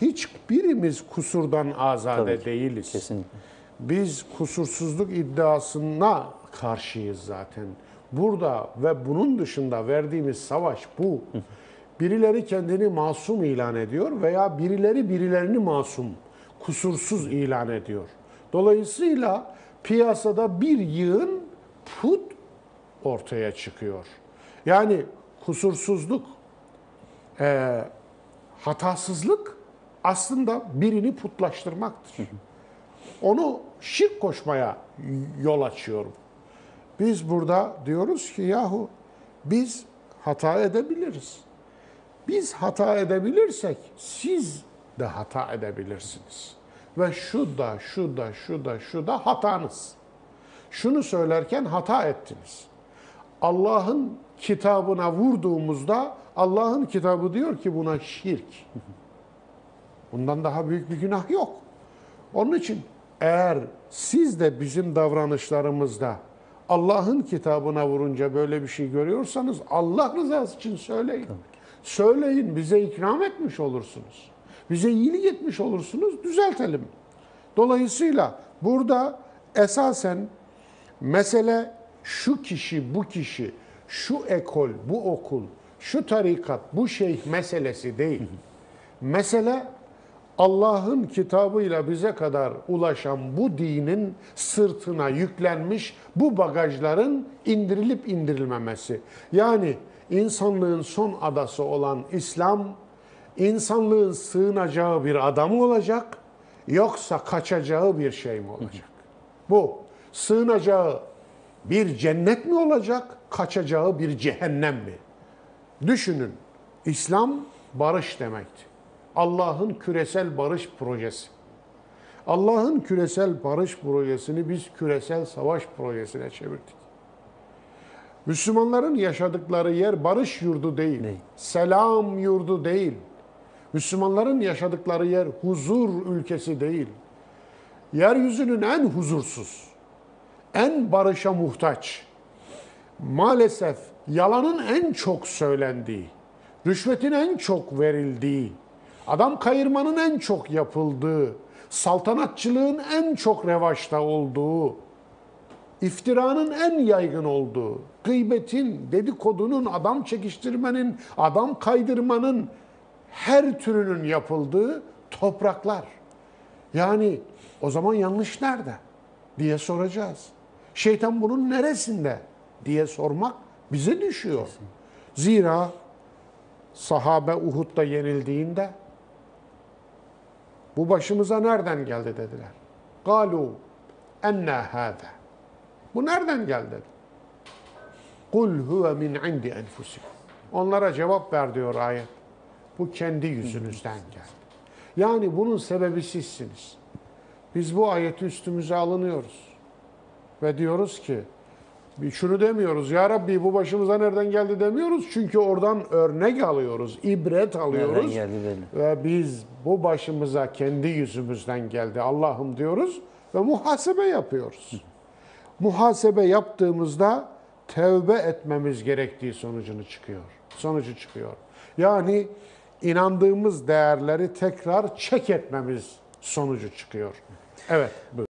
hiçbirimiz kusurdan azade Tabii ki, değiliz. Kesinlikle. Biz kusursuzluk iddiasına karşıyız zaten. Burada ve bunun dışında verdiğimiz savaş bu. Birileri kendini masum ilan ediyor veya birileri birilerini masum, kusursuz ilan ediyor. Dolayısıyla piyasada bir yığın put ortaya çıkıyor. Yani kusursuzluk, eee, hatasızlık aslında birini putlaştırmaktır. Onu şirk koşmaya yol açıyorum. Biz burada diyoruz ki yahu biz hata edebiliriz. Biz hata edebilirsek siz de hata edebilirsiniz. Ve şu da, şu da, şu da, şu da hatanız. Şunu söylerken hata ettiniz. Allah'ın kitabına vurduğumuzda Allah'ın kitabı diyor ki buna şirk. Bundan daha büyük bir günah yok. Onun için eğer siz de bizim davranışlarımızda Allah'ın kitabına vurunca böyle bir şey görüyorsanız Allah rızası için söyleyin. Söyleyin bize ikram etmiş olursunuz. Bize iyilik etmiş olursunuz düzeltelim. Dolayısıyla burada esasen mesele şu kişi, bu kişi, şu ekol, bu okul, şu tarikat, bu şeyh meselesi değil. Mesele Allah'ın kitabıyla bize kadar ulaşan bu dinin sırtına yüklenmiş bu bagajların indirilip indirilmemesi. Yani insanlığın son adası olan İslam, insanlığın sığınacağı bir adam olacak yoksa kaçacağı bir şey mi olacak? Bu sığınacağı bir cennet mi olacak, kaçacağı bir cehennem mi? Düşünün, İslam barış demekti. Allah'ın küresel barış projesi. Allah'ın küresel barış projesini biz küresel savaş projesine çevirdik. Müslümanların yaşadıkları yer barış yurdu değil, Değil. selam yurdu değil. Müslümanların yaşadıkları yer huzur ülkesi değil. Yeryüzünün en huzursuz, en barışa muhtaç, maalesef yalanın en çok söylendiği, rüşvetin en çok verildiği, adam kayırmanın en çok yapıldığı, saltanatçılığın en çok revaçta olduğu, iftiranın en yaygın olduğu, gıybetin, dedikodunun, adam çekiştirmenin, adam kaydırmanın her türünün yapıldığı topraklar. Yani o zaman yanlış nerede diye soracağız. Şeytan bunun neresinde diye sormak bize düşüyor. Zira sahabe Uhud'da yenildiğinde bu başımıza nereden geldi dediler. Galu enna hâze. Bu nereden geldi. Kul huve min indi enfusikum. Onlara cevap ver diyor ayet. Bu kendi yüzünüzden geldi. Yani bunun sebebi sizsiniz. Biz bu ayeti üstümüze alınıyoruz. Ve diyoruz ki, şunu demiyoruz, Ya Rabbi bu başımıza nereden geldi demiyoruz. Çünkü oradan örnek alıyoruz, ibret alıyoruz. Nereden geldi belli. Ve biz bu başımıza kendi yüzümüzden geldi Allah'ım diyoruz ve muhasebe yapıyoruz. Muhasebe yaptığımızda tevbe etmemiz gerektiği sonucunu çıkıyor. Sonucu çıkıyor. Yani inandığımız değerleri tekrar çek etmemiz sonucu çıkıyor. Evet, buyurun.